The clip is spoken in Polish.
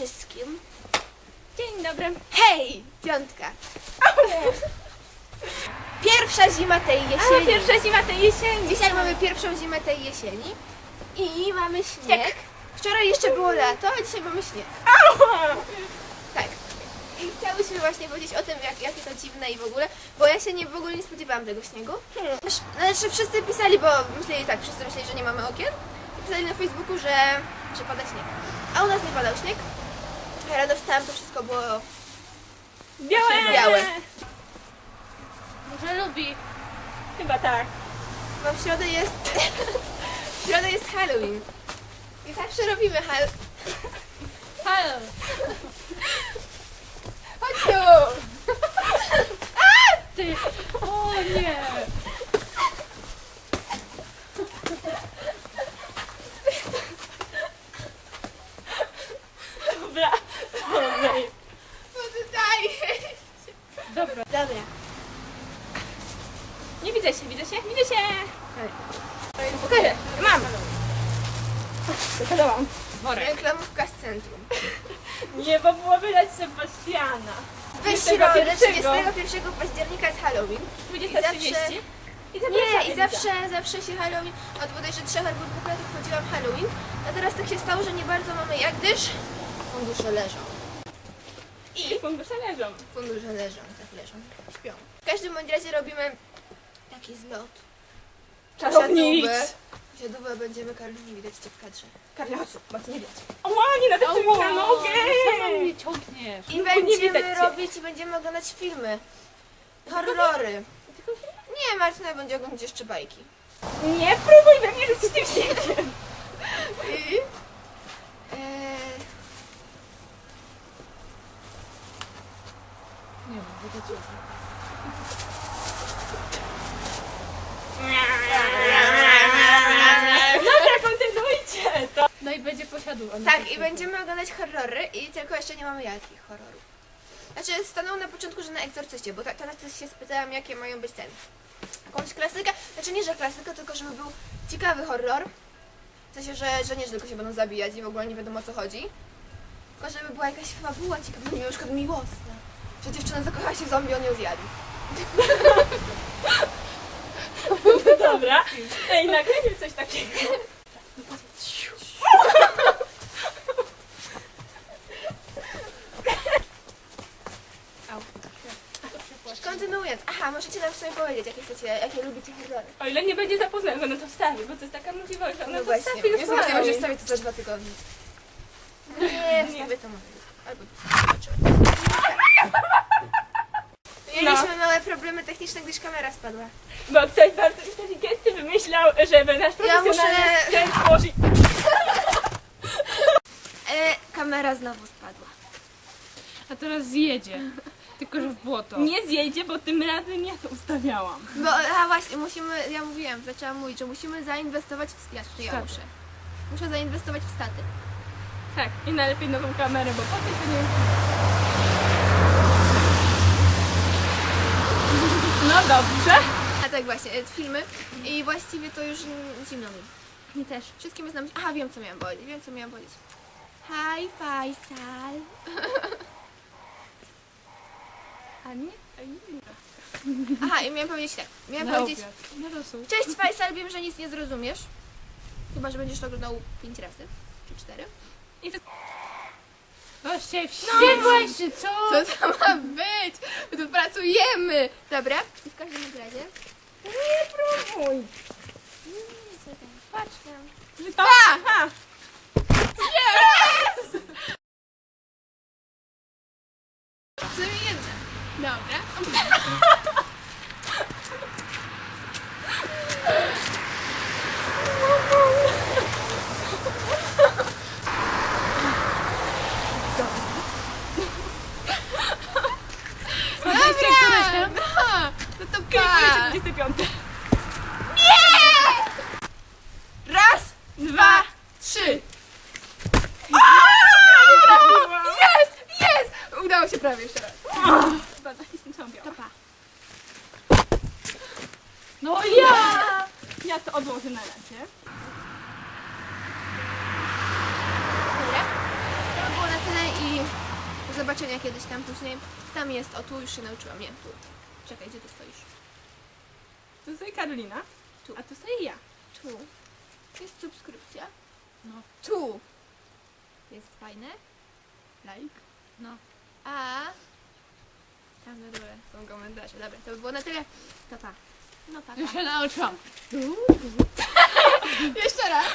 wszystkim. Dzień dobry. Hej, piątka. Pierwsza zima tej A, jesieni. pierwsza zima tej jesieni. Dzisiaj mamy pierwszą zimę tej jesieni i mamy śnieg. Tak. Wczoraj jeszcze było lato, a dzisiaj mamy śnieg. Tak. I chciałyśmy właśnie powiedzieć o tym, jak, jakie to dziwne i w ogóle, bo ja się nie, w ogóle nie spodziewałam tego śniegu. Hmm. Znaczy wszyscy pisali, bo myśleli tak, wszyscy myśleli, że nie mamy okien. I pisali na Facebooku, że, że pada śnieg. A u nas nie padał śnieg. Ja rano wstałam, to wszystko było... Białe. Białe. Może lubi. Chyba tak. Bo w środę jest... w środę jest Halloween. I zawsze robimy Hall... Halo. Chodź tu! Ty. O nie. Dobra. Dobra. Co ty dajesz? Dobra. Dobra. Nie widzę się, widzę się, widzę się. Pokażę. Mam. Zakazałam. Worek. Reklamówka z centrum. Nie, bo było wydać Sebastiana. Weź 21. środę, 31 października jest Halloween. 20.30. I zapraszamy, Nie, i zawsze, zawsze się Halloween, od bodajże trzech albo dwóch lat obchodziłam Halloween, a teraz tak się stało, że nie bardzo mamy jak, gdyż fundusze leżą. I Fundusze leżą. fundusze leżą, tak leżą, śpią. W każdym bądź razie robimy taki zlot. Czarownic. Siadówę będziemy nie widać cię w kadrze. Karla, chodź, ty nie widać. Ła, nie nadepnij mi na nogę. Sama mnie ciągniesz. I nie będziemy widać cię. robić i będziemy oglądać filmy. Horrory. Nie, Martyna będzie oglądać jeszcze bajki. Nie próbuj we mnie rzucić tym śniegiem. I... Eee, Nie wiem, ciągnąć. Dobra, kontynuujcie to. No i będzie posiadł on. tak, i będziemy oglądać horrory i tylko jeszcze nie mamy jakich horrorów. Znaczy, stanął na początku, że na egzorcyście, bo ta- teraz też się spytałam, jakie mają być ten. Jakąś klasykę, znaczy nie, że klasyka, tylko żeby był ciekawy horror. W sensie, że, że nie, że tylko się będą zabijać i w ogóle nie wiadomo o co chodzi. Tylko żeby była jakaś fabuła ciekawa, nie na przykład miłosna. Że dziewczyna zakochała się w zombie, on ją zjadł. Dobra. Ej, nagrajmy coś takiego. Kontynuując, aha, możecie nam w sumie powiedzieć, jakie chcecie, jakie lubicie horrory. O ile nie będzie zapoznany, no to wstawi, bo to jest taka możliwość, że ona No to właśnie, wstawi jest możliwość, że Halloween. wstawię to za dwa tygodnie. Nie, wstawię to może. Albo Problemy techniczne, gdyż kamera spadła. Bo ktoś bardzo inteligentny wymyślał, żeby nasz Ja profesjonalny muszę- sprzęt włożyć... E, kamera znowu spadła. A teraz zjedzie. Tylko, że w błoto. Nie zjedzie, bo tym razem ja to ustawiałam. Bo, a właśnie, musimy, ja mówiłam, zaczęłam mówić, że musimy zainwestować w... Ja, czy ja Staty. muszę. Muszę zainwestować w staty. Tak, i najlepiej nową kamerę, bo potem to nie... dobrze. A tak właśnie, e, filmy. I właściwie to już mm, zimno mi. Mi też. Wszystkim jest nam... Aha, wiem co miałam powiedzieć, wiem co miałam powiedzieć. Hi, Faisal. A nie? A nie. Aha, i miałam powiedzieć tak. Miałam Na powiedzieć... obiad. Na rosół. Cześć Faisal, wiem, że nic nie zrozumiesz. Chyba, że będziesz to oglądał pięć razy. Czy cztery. I to... Weźcie wściekłeś co? Co to ma być? My tu pracujemy! Dobra, i w każdym razie... Nie próbuj. Nie, co tam? Patrz tam. Mi jedna. Dobra. Dobra! No, no to pa! 25. Raz, Dwa. trzy. Trafiłam. Jest! Jest! Udało się prawie jeszcze raz. Tak jestem całą białą. pa. No ja! Ja to odłożę na razie. Dobra. To było na tyle zobaczenia kiedyś tam później. Tam jest, o tu już się nauczyłam, nie, tu. Czekaj, gdzie ty stoisz? Tu stoi Karolina, Tu. a tu stoi ja. Tu. Jest subskrypcja. No. Tu. Jest fajne. Like. No. A tam na dole są komentarze. Dobra, to by było na tyle. To pa. No pa, Już pa. się nauczyłam. Jeszcze raz.